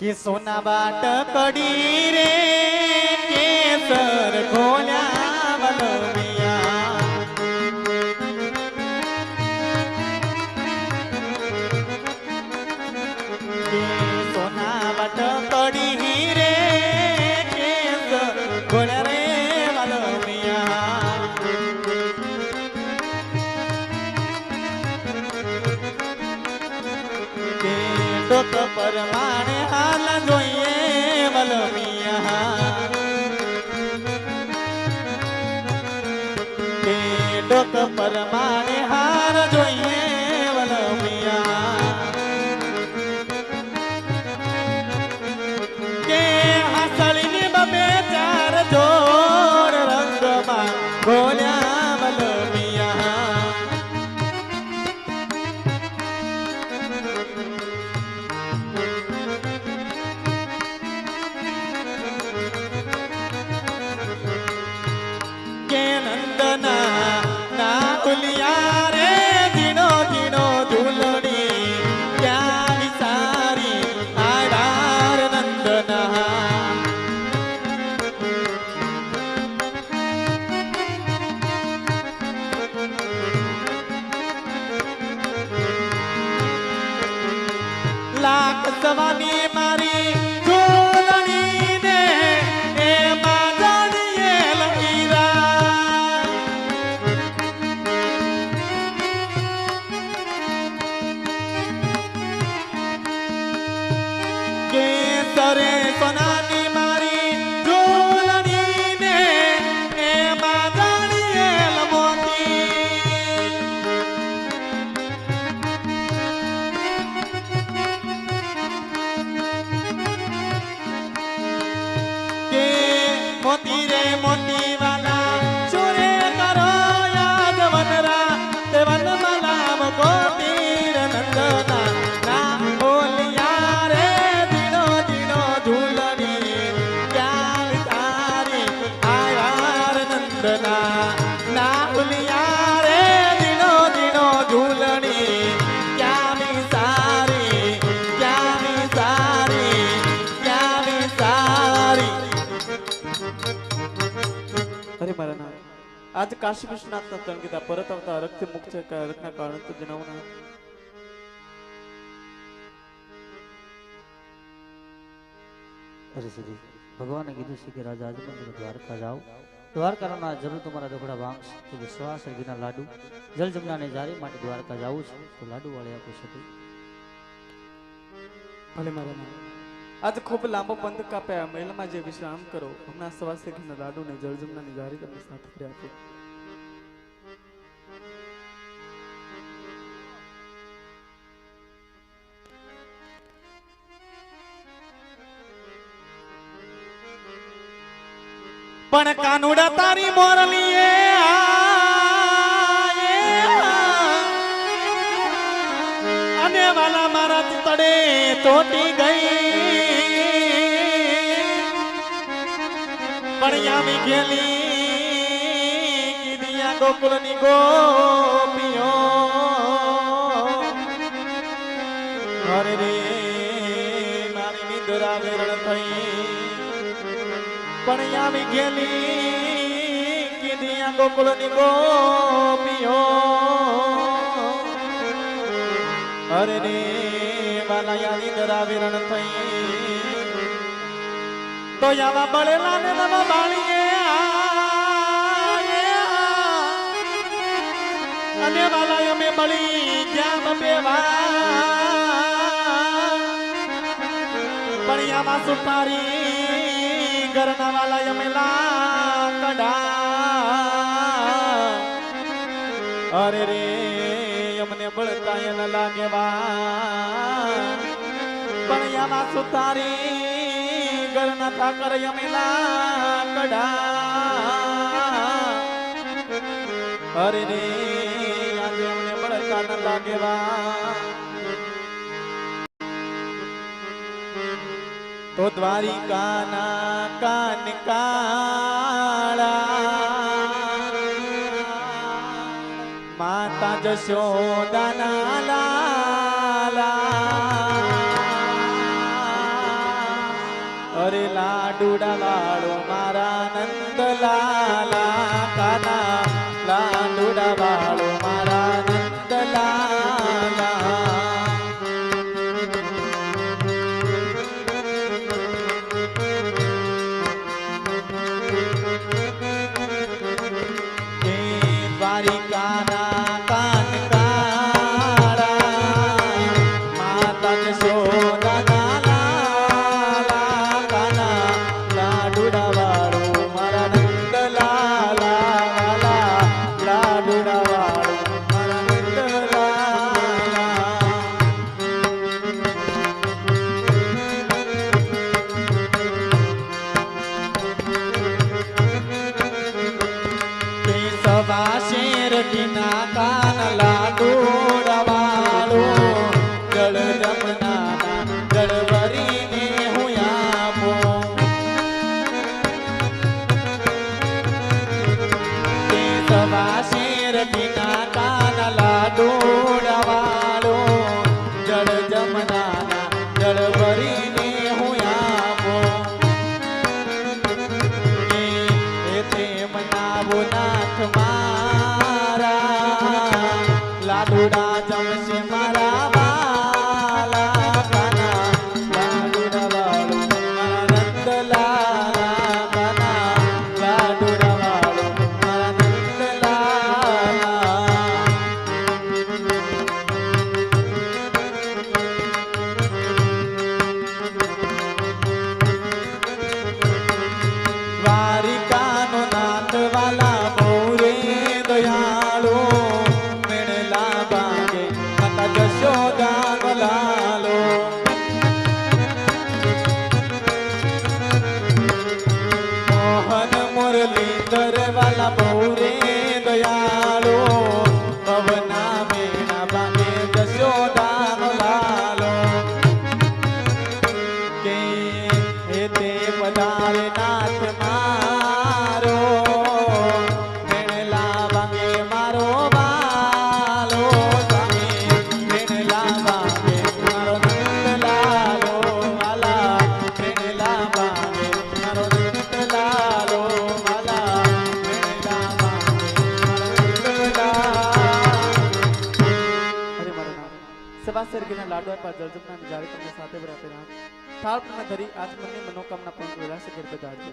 કે સોના બાટ કડી રે કેસર ખોલ્યા વલમિયા કે સોના બાટ કડી રે કેસર ખોલ્યા ડોક પરમાણે હાલ જોઈએ વલમિયા ડોક પરમાણે સવાની મારી આજ કાશી વિશ્વનાથના ત્રણ કીધા પરત આવતા રક્ત મુક્ત છે. કે રથના કારણ તો જણાવના અરે સુધી ભગવાને કીધું છે કે રાજા આજ મંદિર દ્વારકા જાઓ. દ્વારકાના જરૂર તમારા દોકડા વાંગશ. તો વિશ્વાસ અરગીના લાડુ જલ જમનાને જારી માટે દ્વારકા જાવું છે. તો લાડુ વાળી આપી શકે ભલે મારા નામ. આજ ખૂબ લાંબો પંથ કાપ્યા. મહેલમાં જે વિશ્રામ કરો, હમણાં સવાસે ઘીના લાડુ ને જળજમનાની જારી તમને સાથે ફરી આપો પણ કાનુડા તારી મોરલીએ અને વાલા મારા તડે તોટી ગઈ. પણ યામી ગેલી કીધિયા ગોકુળની ગોપીઓ. હરે રે, મારી નિદ્રા વેરણ થઈ. પણ યામી ગેલી કીધિયા ગોકુળની ગોપીઓ. હરે રે વાલાયાની દરા વિરણ થઈ. તો યાવા બળેલા ને નવા બાળીએ અમે બળી ગયા બપેવા પણ સુપારી ઘરના વાલા અમે લાકડા. અરે રે બળતા ન લાગેવા પણ યામાં સુતારી ઘરના ઠાકર અમે લાકડા અરે રે, આજે અમને બળતા ન લાગેવા તો દ્વારિકાના કાન કાળા યશોદાના લાલા અરે લાડુડા લાડો da da da એવા શેરગીરના લાડવા પર જલજમના જાળી તમને સાથે ભર્યા પહેલા થાળ પણ ધરી. આત્મની મનોકામના પણ વિલાસ ગર્ભ ધારજો